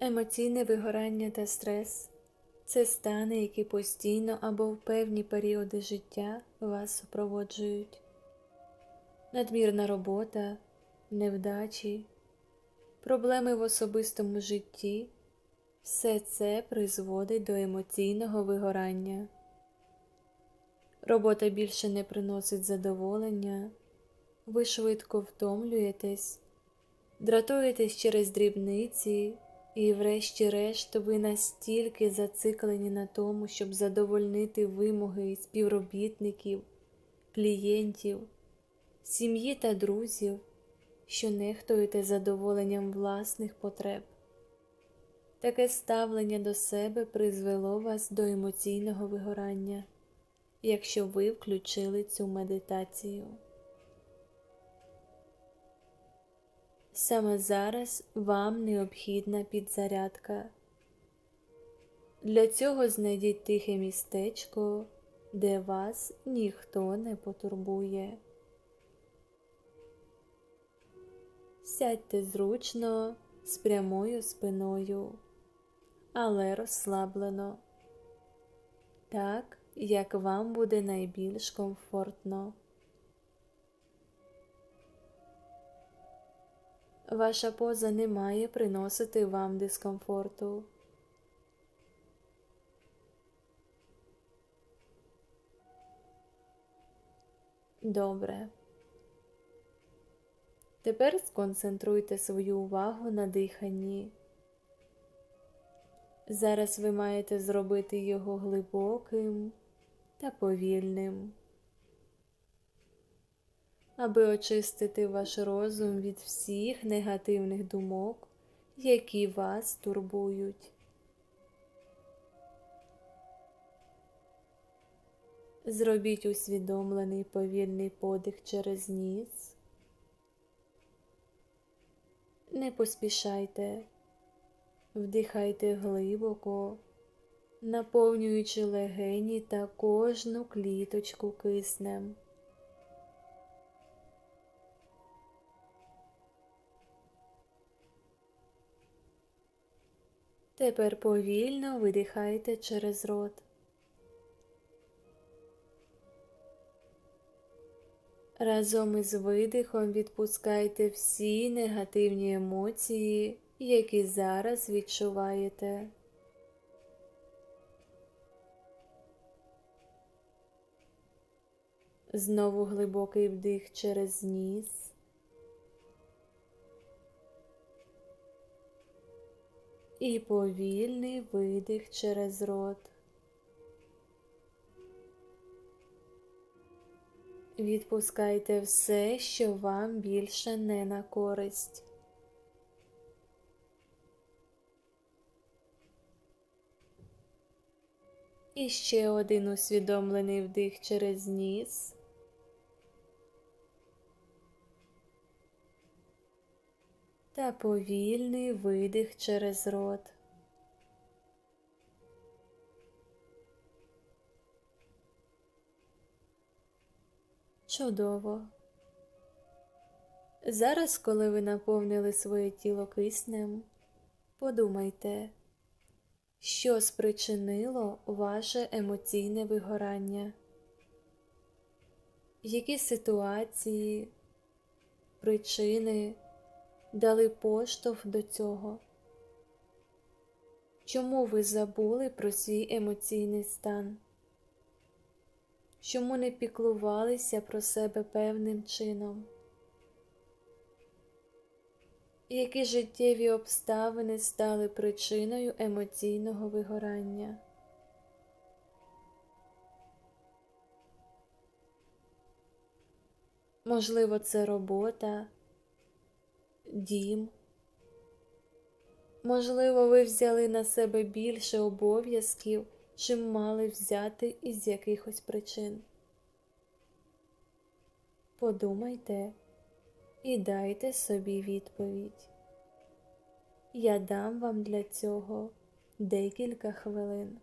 Емоційне вигорання та стрес це стани, які постійно або в певні періоди життя вас супроводжують. Надмірна робота, невдачі, проблеми в особистому житті все це призводить до емоційного вигорання. Робота більше не приносить задоволення, ви швидко втомлюєтесь, дратуєтесь через дрібниці, і, врешті-решт, ви настільки зациклені на тому, щоб задовольнити вимоги співробітників, клієнтів, сім'ї та друзів, що нехтуєте задоволенням власних потреб. Таке ставлення до себе призвело вас до емоційного вигорання, якщо ви включили цю медитацію. Саме зараз вам необхідна підзарядка. Для цього знайдіть тихе містечко, де вас ніхто не потурбує. Сядьте зручно з прямою спиною, але розслаблено, так, як вам буде найбільш комфортно. Ваша поза не має приносити вам дискомфорту. Добре. Тепер сконцентруйте свою увагу на диханні. Зараз ви маєте зробити його глибоким та повільним аби очистити ваш розум від всіх негативних думок, які вас турбують. Зробіть усвідомлений повільний подих через ніс. Не поспішайте, вдихайте глибоко, наповнюючи легені та кожну кліточку киснем. Тепер повільно видихайте через рот. Разом із видихом відпускайте всі негативні емоції, які зараз відчуваєте. Знову глибокий вдих через ніс. І повільний видих через рот. Відпускайте все, що вам більше не на користь. І ще один усвідомлений вдих через ніс. Та повільний видих через рот. Чудово. Зараз, коли ви наповнили своє тіло киснем, подумайте, що спричинило ваше емоційне вигорання, які ситуації, причини дали поштовх до цього? Чому ви забули про свій емоційний стан? Чому не піклувалися про себе певним чином? Які життєві обставини стали причиною емоційного вигорання? Можливо, це робота, дім. Можливо, ви взяли на себе більше обов'язків, чим мали взяти із якихось причин. Подумайте і дайте собі відповідь. Я дам вам для цього декілька хвилин.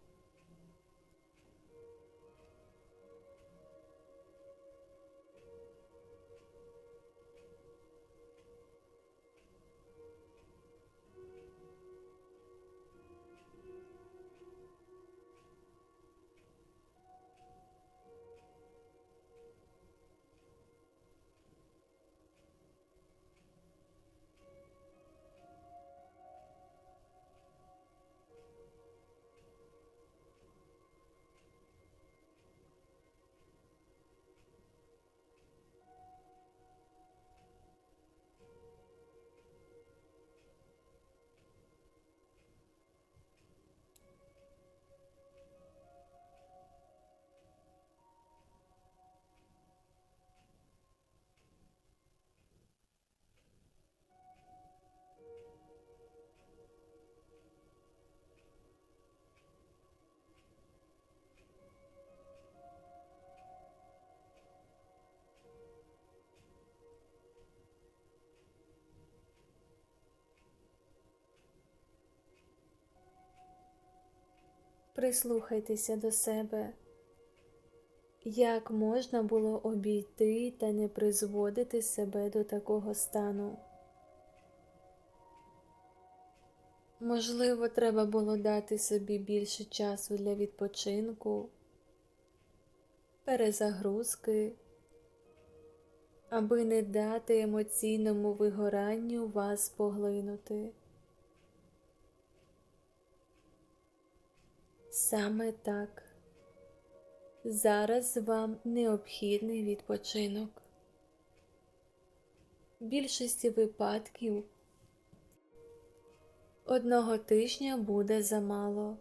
Прислухайтеся до себе, як можна було обійти та не призводити себе до такого стану. Можливо, треба було дати собі більше часу для відпочинку, перезагрузки, аби не дати емоційному вигоранню вас поглинути. Саме так. Зараз вам необхідний відпочинок. Більшості випадків одного тижня буде замало.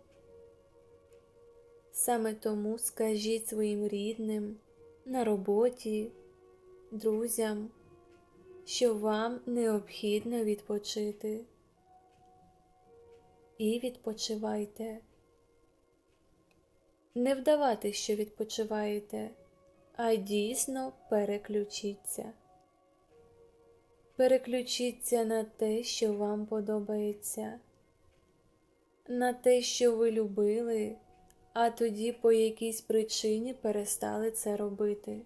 Саме тому скажіть своїм рідним на роботі, друзям, що вам необхідно відпочити. І відпочивайте. Не вдавати, що відпочиваєте, а дійсно переключіться. Переключіться на те, що вам подобається, на те, що ви любили, а тоді по якійсь причині перестали це робити.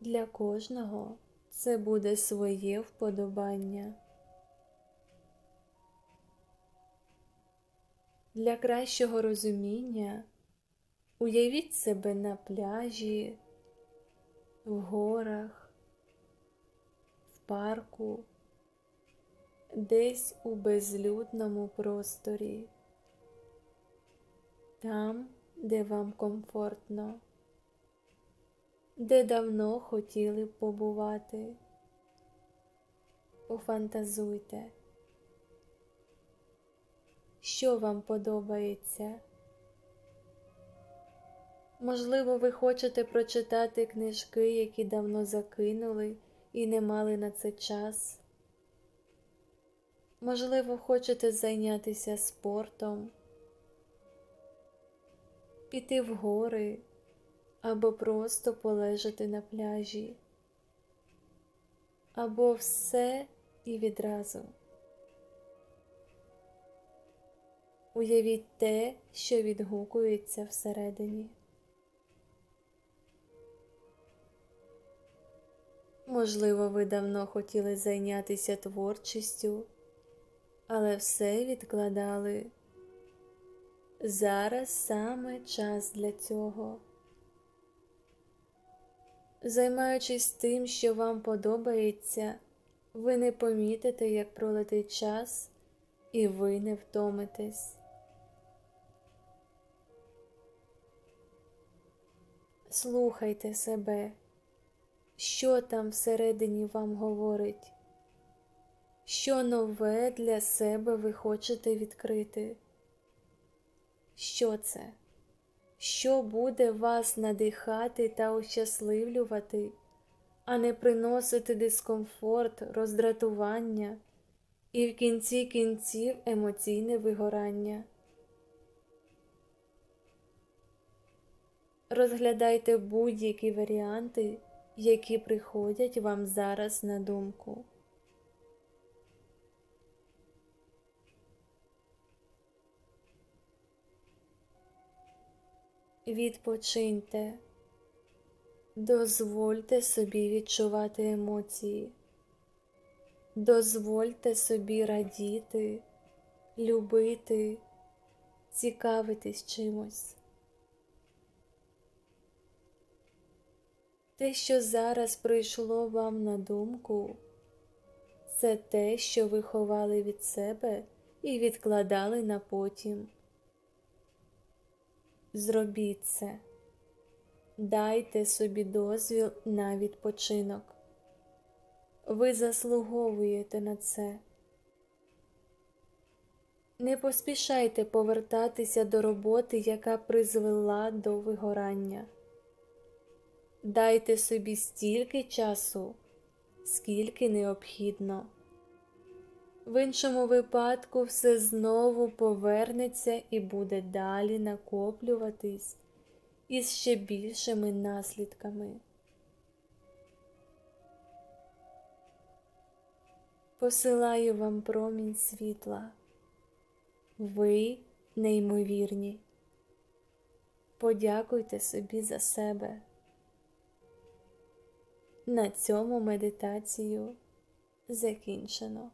Для кожного це буде своє вподобання. Для кращого розуміння уявіть себе на пляжі, в горах, в парку, десь у безлюдному просторі, там, де вам комфортно, де давно хотіли побувати. Пофантазуйте що вам подобається. Можливо, ви хочете прочитати книжки, які давно закинули і не мали на це час. Можливо, хочете зайнятися спортом, піти в гори або просто полежати на пляжі, або все і відразу. Уявіть те, що відгукується всередині. Можливо, ви давно хотіли зайнятися творчістю, але все відкладали. Зараз саме час для цього. Займаючись тим, що вам подобається, ви не помітите, як пролетить час, і ви не втомитесь. Слухайте себе, що там всередині вам говорить, що нове для себе ви хочете відкрити? Що це? Що буде вас надихати та ощасливлювати, а не приносити дискомфорт, роздратування і в кінці кінців емоційне вигорання? Розглядайте будь-які варіанти, які приходять вам зараз на думку. Відпочиньте, дозвольте собі відчувати емоції, дозвольте собі радіти, любити, цікавитись чимось. Те, що зараз прийшло вам на думку, це те, що ви ховали від себе і відкладали на потім. Зробіть це, дайте собі дозвіл на відпочинок. Ви заслуговуєте на це. Не поспішайте повертатися до роботи, яка призвела до вигорання. Дайте собі стільки часу, скільки необхідно. В іншому випадку все знову повернеться і буде далі накоплюватись із ще більшими наслідками. Посилаю вам промінь світла. Ви неймовірні. Подякуйте собі за себе. На цьому медитацію закінчено.